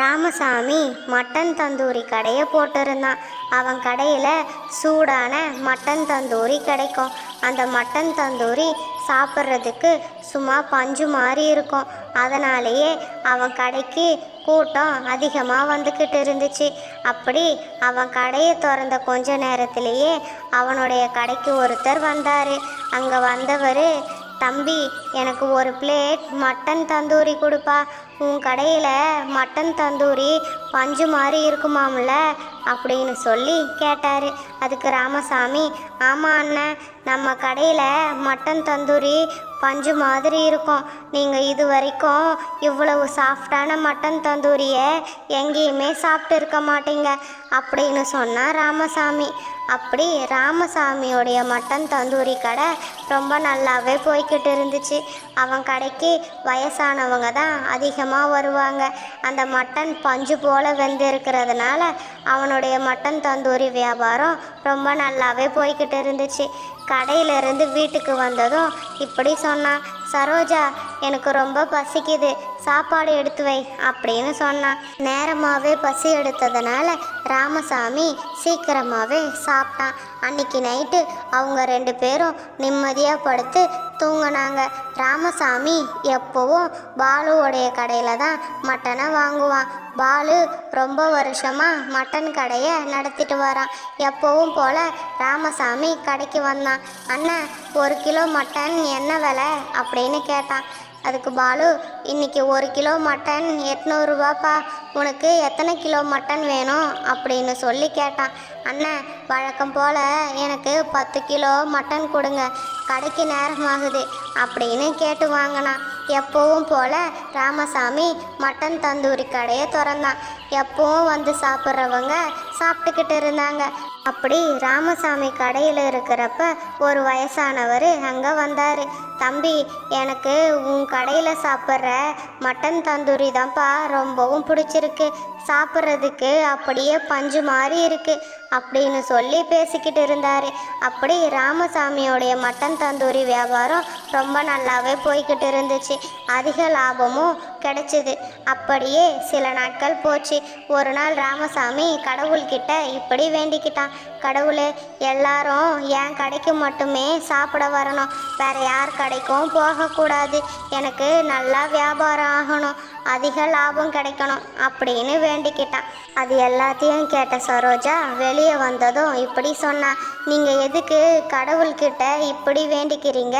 Ramasamy mutton tandoori கடையை போட்டிருந்தான். அவன் கடையில் சூடான மட்டன் தந்தூரி கிடைக்கும். அந்த மட்டன் தந்தூரி சாப்பிட்றதுக்கு சும்மா பஞ்சு மாதிரி இருக்கும். அதனாலேயே அவன் கடைக்கு கூட்டம் அதிகமாக வந்துக்கிட்டு இருந்துச்சு. அப்படி அவன் கடையை திறந்த கொஞ்ச நேரத்திலேயே அவனுடைய கடைக்கு ஒருத்தர் வந்தார். அங்கே வந்தவர் தம்பி எனக்கு ஒரு பிளேட் மட்டன் தந்தூரி கொடுப்பா. உன் கடையில் மட்டன் தந்தூரி பஞ்சு மாதிரி இருக்குமாம்ல அப்படின்னு சொல்லி கேட்டார். அதுக்கு ராமசாமி ஆமாம் அண்ணன் நம்ம கடையில் மட்டன் தந்தூரி பஞ்சு மாதிரி இருக்கும். நீங்கள் இது வரைக்கும் இவ்வளவு சாஃப்டான மட்டன் தந்தூரியை எங்கேயுமே சாப்பிட்டு இருக்க மாட்டீங்க அப்படின்னு சொன்னால் ராமசாமி. அப்படி ராமசாமியோடைய மட்டன் தந்தூரி கடை ரொம்ப நல்லாவே போய்கிட்டு இருந்துச்சு. அவன் கடைக்கு வயசானவங்க தான் அதிகமாக வருவாங்க. அந்த மட்டன் பஞ்சு போல் வெந்து இருக்கிறதுனால அவனுடைய மட்டன் தந்தூரி வியாபாரம் ரொம்ப நல்லாவே போய்கிட்டு இருந்துச்சு. கடையிலேருந்து வீட்டுக்கு வந்ததும் இப்படி சொன்னான். சரோஜா எனக்கு ரொம்ப பசிக்குது. சாப்பாடு எடுத்து வை அப்படின்னு சொன்னான். நேரமாகவே பசி எடுத்ததுனால ராமசாமி சீக்கிரமாகவே சாப்பிட்டான். அன்னைக்கு நைட்டு அவங்க ரெண்டு பேரும் நிம்மதியாக படுத்து தூங்கினாங்க. ராமசாமி எப்போவும் பாலுவோடைய கடையில் தான் மட்டனை வாங்குவான். பாலு ரொம்ப வருஷமாக மட்டன் கடையை நடத்திட்டு வரான். எப்போவும் போல் ராமசாமி கடைக்கு வந்தான். அண்ணன் ஒரு கிலோ மட்டன் என்ன விலை? அப்படி அப்படின்னு கேட்டான். அதுக்கு பாலு இன்னைக்கு ஒரு கிலோ மட்டன் எட்நூறுபாப்பா. உனக்கு எத்தனை கிலோ மட்டன் வேணும்? அப்படின்னு சொல்லி கேட்டான். அண்ணன் வழக்கம் போல் எனக்கு பத்து கிலோ மட்டன் கொடுங்க. கடைக்கு நேரமாகுது அப்படின்னு கேட்டு வாங்கினான். எப்பவும் போல் ராமசாமி மட்டன் தந்தூரி கடையை திறந்தான். எப்பவும் வந்து சாப்பிட்றவங்க சாப்பிட்டுக்கிட்டு இருந்தாங்க. அப்படி ராமசாமி கடையில் இருக்கிறப்ப ஒரு வயசானவர் அங்கே வந்தார். தம்பி எனக்கு உன் கடையில் சாப்பிட்ற மட்டன் தந்தூரி தான்ப்பா ரொம்பவும் பிடிச்சிருக்கு. சாப்பிட்றதுக்கு அப்படியே பஞ்சு மாதிரி இருக்குது அப்படின்னு சொல்லி பேசிக்கிட்டு இருந்தார். அப்படி ராமசாமியோடைய மட்டன் தந்தூரி வியாபாரம் ரொம்ப நல்லாவே போய்கிட்டு இருந்துச்சு. அதிக லாபமும் கிடைச்சிது. அப்படியே சில நாட்கள் போச்சு. ஒரு நாள் ராமசாமி கடவுள்கிட்ட இப்படி வேண்டிக்கிட்டான். கடவுளே எல்லாரும் என் கடைக்கு மட்டுமே சாப்பிட வரணும். வேற யார் கடைக்கும் போகக்கூடாது. எனக்கு நல்லா வியாபாரம் ஆகணும். அதிக லாபம் கிடைக்கணும் அப்படின்னு வேண்டிக்கிட்டான் அது எல்லாத்தையும் கேட்ட சரோஜா வெளியே வந்ததும் இப்படி சொன்னா நீங்கள் எதுக்கு கடவுள்கிட்ட இப்படி வேண்டிக்கிறீங்க?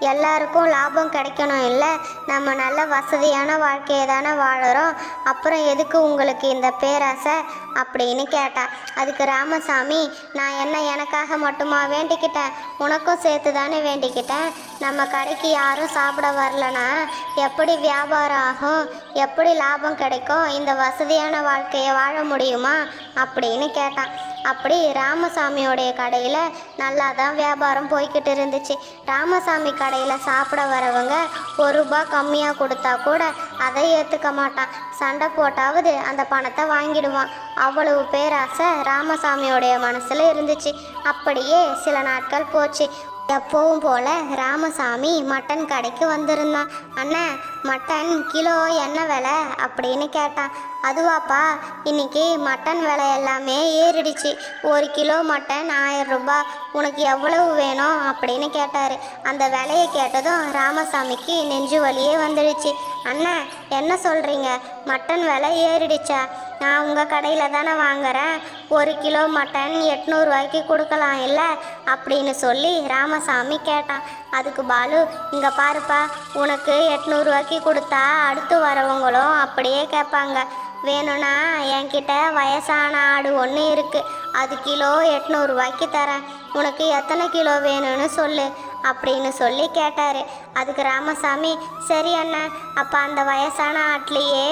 எல்லாருக்கும் லாபம் கிடைக்கணும் இல்லை. நம்ம நல்ல வசதியான வாழ்க்கையை தானே வாழுறோம். அப்புறம் எதுக்கு உங்களுக்கு இந்த பேராசை? அப்படின்னு கேட்டா. அதுக்கு ராமசாமி நான் என்ன எனக்காக மட்டுமா வேண்டிக்கிட்டேன்? உனக்கும் சேர்த்து தானே வேண்டிக்கிட்டேன்? நம்ம கடைக்கு யாரும் சாப்பிட வரலன்னா எப்படி வியாபாரம் ஆகும்? எப்படி லாபம் கிடைக்கும்? இந்த வசதியான வாழ்க்கையை வாழ முடியுமா? அப்படின்னு கேட்டான். அப்படி ராமசாமியோடைய கடையில் நல்லா தான் வியாபாரம் போய்கிட்டு இருந்துச்சு. ராமசாமி கடையில் சாப்பிட வரவங்க ஒரு ரூபா கம்மியாக கொடுத்தா கூட அதை ஏற்றுக்க மாட்டான். சண்டை போட்டாவது அந்த பணத்தை வாங்கிடுவான். அவ்வளவு பேராசை ராமசாமியோடைய மனசில் இருந்துச்சு. அப்படியே சில நாட்கள் போச்சு. எப்பவும் போல ராமசாமி மட்டன் கடைக்கு வந்திருந்தான். அண்ணன் மட்டன் கிலோ என்ன விலை? அப்படின்னு கேட்டான். அதுவாப்பா இன்னைக்கு மட்டன் விலை எல்லாமே ஏறிடுச்சு. ஒரு கிலோ மட்டன் ஆயிரம் ரூபாய் உனக்கு எவ்வளவு வேணும் அப்படின்னு கேட்டார். அந்த விலையை கேட்டதும் ராமசாமிக்கு நெஞ்சு வலியே வந்துடுச்சு. அண்ணன் என்ன சொல்கிறீங்க மட்டன் விலை ஏறிடுச்சா? நான் உங்கள் கடையில் தானே வாங்குறேன். ஒரு கிலோ மட்டன் எட்நூறுவாய்க்கு கொடுக்கலாம் இல்லை? அப்படின்னு சொல்லி ராமசாமி கேட்டான். அதுக்கு பாலு இங்கே பாருப்பா உனக்கு எட்நூறுவாய்க்கு கொடுத்தா அடுத்து வரவங்களும் அப்படியே கேட்பாங்க. வேணும்னா என்கிட்ட வயசான ஆடு ஒன்று இருக்குது அது கிலோ எட்நூறுரூவாய்க்கு தரேன். உனக்கு எத்தனை கிலோ வேணும்னு சொல்லு அப்படின்னு சொல்லி கேட்டார். அதுக்கு ராமசாமி சரி அண்ணா அப்போ அந்த வயசான ஆட்லேயே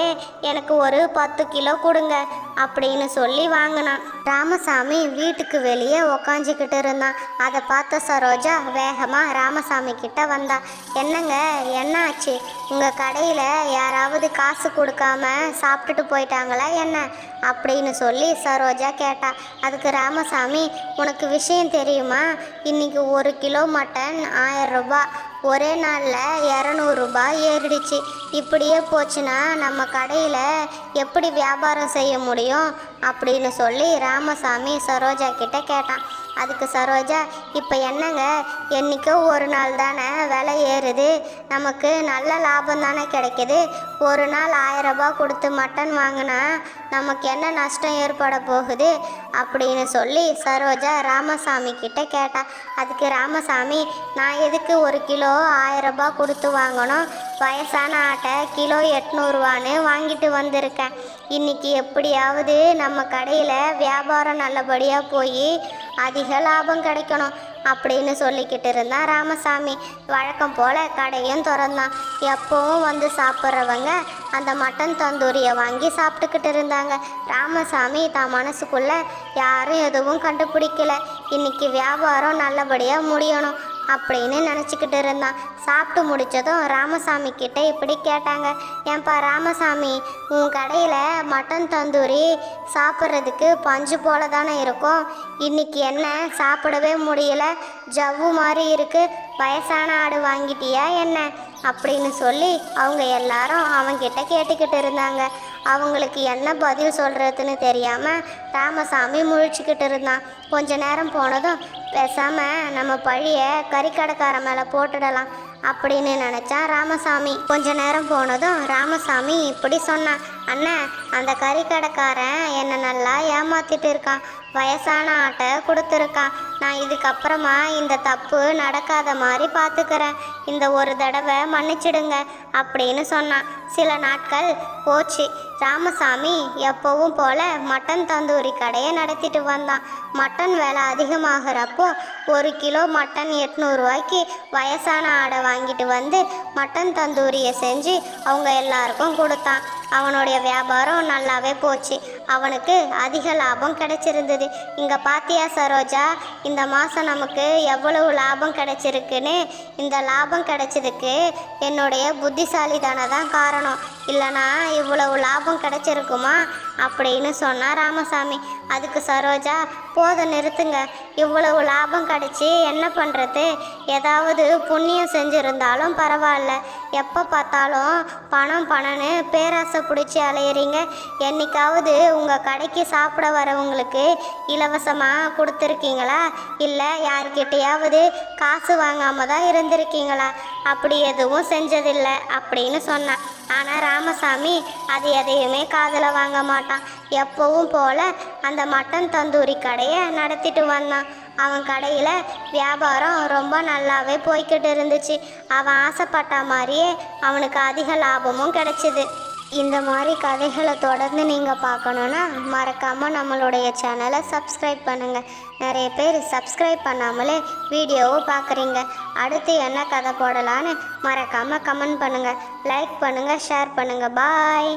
எனக்கு ஒரு பத்து கிலோ கொடுங்க. அப்படின்னு சொல்லி வாங்கினான். ராமசாமி வீட்டுக்கு வெளியே உக்காஞ்சிக்கிட்டு இருந்தான். அதை பார்த்த சரோஜா வேகமாக ராமசாமி கிட்ட வந்தா என்னங்க என்ன ஆச்சு? உங்கள் கடையில் யாராவது காசு கொடுக்காம சாப்பிட்டுட்டு போயிட்டாங்களா என்ன? அப்படின்னு சொல்லி சரோஜா கேட்டா அதுக்கு ராமசாமி உனக்கு விஷயம் தெரியுமா? இன்றைக்கி ஒரு கிலோ மட்டன் ஆயிரம் ரூபாய். ஒரே நாளில் இரநூறுபா ஏறிடுச்சு. இப்படியே போச்சுன்னா நம்ம கடையில் எப்படி வியாபாரம் செய்ய முடியும்? அப்படின்னு சொல்லி ராமசாமி சரோஜா கிட்ட கேட்டான். அதுக்கு சரோஜா இப்போ என்னங்க? என்றைக்கோ ஒரு நாள் தானே விலை ஏறுது. நமக்கு நல்ல லாபம் தானே கிடைக்குது. ஒரு நாள் ஆயிரம் கொடுத்து மட்டன் வாங்கினா நமக்கு என்ன நஷ்டம் ஏற்பட போகுது? அப்படின்னு சொல்லி சரோஜா ராமசாமி கிட்ட கேட்டா அதுக்கு ராமசாமி நான் எதுக்கு ஒரு கிலோ ஆயிரம் கொடுத்து வாங்கணும்? வயசான ஆட்டை கிலோ எட்நூறுவான்னு வாங்கிட்டு வந்திருக்கேன். இன்றைக்கி எப்படியாவது நம்ம கடையில் வியாபாரம் நல்லபடியாக போய் அதிக லாபம் கிடைக்கணும் அப்படின்னு சொல்லிக்கிட்டு இருந்தான் ராமசாமி. வழக்கம் போல் கடையும் திறந்தான். எப்போவும் வந்து சாப்பிட்றவங்க அந்த மட்டன் தந்தூரியை வாங்கி சாப்பிட்டுக்கிட்டு இருந்தாங்க. ராமசாமி தான் மனசுக்குள்ளே யாரும் எதுவும் கண்டுபிடிக்கல. இன்றைக்கி வியாபாரம் நல்லபடியாக முடியணும். அப்படின்னு நினச்சிக்கிட்டு இருந்தான். சாப்பிட்டு முடிச்சதும் ராமசாமி கிட்டே இப்படி கேட்டாங்க. ஏன்பா ராமசாமி உன் கடையில் மட்டன் தந்தூரி சாப்பிட்றதுக்கு பஞ்சு போல தானே இருக்கும். இன்னைக்கு என்ன சாப்பிடவே முடியல. ஜவ்வு மாதிரி இருக்குது வயசான ஆடு வாங்கிட்டியா என்ன? அப்படின்னு சொல்லி அவங்க எல்லாரும் அவங்கிட்ட கேட்டுக்கிட்டு இருந்தாங்க. அவங்களுக்கு என்ன பதில் சொல்கிறதுன்னு தெரியாமல் ராமசாமி முழிச்சுக்கிட்டு இருந்தான். கொஞ்ச நேரம் போனதும் பேசாமல் நம்ம பழிய கறிக்கடைக்கார மேலே போட்டுடலாம் அப்படின்னு நினச்சா ராமசாமி. கொஞ்ச நேரம் போனதும் ராமசாமி இப்படி சொன்னான். அண்ணன் அந்த கறிக்கடைக்காரன் என்னை நல்லா ஏமாத்திட்டு இருக்கான். வயசான ஆட்டை கொடுத்துருக்கான் நான் இதுக்கப்புறமா இந்த தப்பு நடக்காத மாதிரி பார்த்துக்கிறேன். இந்த ஒரு தடவை மன்னிச்சிடுங்க அப்படின்னு சொன்னான். சில நாட்கள் போச்சு. ராமசாமி எப்பவும் போல மட்டன் தந்தூரி கடையை நடத்திட்டு வந்தான். மட்டன் விலை அதிகமாகிறப்போ ஒரு கிலோ மட்டன் எட்நூறுவாய்க்கு வயசான ஆடை வாங்கிட்டு வந்து மட்டன் தந்தூரியை செஞ்சு அவங்க எல்லாருக்கும் கொடுத்தான். அவனுடைய வியாபாரம் நல்லாவே போச்சு. அவனுக்கு அதிக லாபம் கிடைச்சிருந்தது. இங்கே பாத்தியா சரோஜா இந்த மாதம் நமக்கு எவ்வளவு லாபம் கிடைச்சிருக்குன்னு? இந்த லாபம் கிடைச்சதுக்கு என்னுடைய புத்திசாலிதான தான் காரணம். இல்லைனா இவ்வளவு லாபம் கிடைச்சிருக்குமா? அப்படின்னு சொன்னா ராமசாமி அதுக்கு சரோஜா போதும் நிறுத்துங்க. இவ்வளவு லாபம் கிடைச்சி என்ன பண்ணுறது ஏதாவது புண்ணியம் செஞ்சுருந்தாலும் பரவாயில்ல. எப்போ பார்த்தாலும் பணம் பணம்னு பேராசை பிடிச்சி அலையிறீங்க. என்னைக்காவது உங்கள் கடைக்கு சாப்பிட வரவங்களுக்கு இலவசமாக கொடுத்துருக்கீங்களா? இல்லை யார்கிட்டயாவது காசு வாங்காம தான் இருந்திருக்கீங்களா? அப்படி எதுவும் செஞ்சதில்லை அப்படின்னு சொன்னான். ஆனால் ராமசாமி அது எதையுமே காதில் வாங்க மாட்டான். எப்பவும் போல அந்த மட்டன் தந்தூரி கடையை நடத்திட்டு வந்தான். அவன் கடையில் வியாபாரம் ரொம்ப நல்லாவே போய்கிட்டு இருந்துச்சு. அவன் ஆசைப்பட்ட மாதிரியே அவனுக்கு அதிக லாபமும் கிடைச்சிது. இந்த மாதிரி கதைகளை தொடர்ந்து நீங்கள் பார்க்கணுன்னா மறக்காமல் நம்மளுடைய சேனலை சப்ஸ்கிரைப் பண்ணுங்கள் நிறைய பேர் சப்ஸ்கிரைப் பண்ணாமலே வீடியோவை பார்க்குறீங்க. அடுத்து என்ன கதை போடலான்னு மறக்காமல் கமெண்ட் பண்ணுங்கள் லைக் பண்ணுங்கள் ஷேர் பண்ணுங்கள் பாய்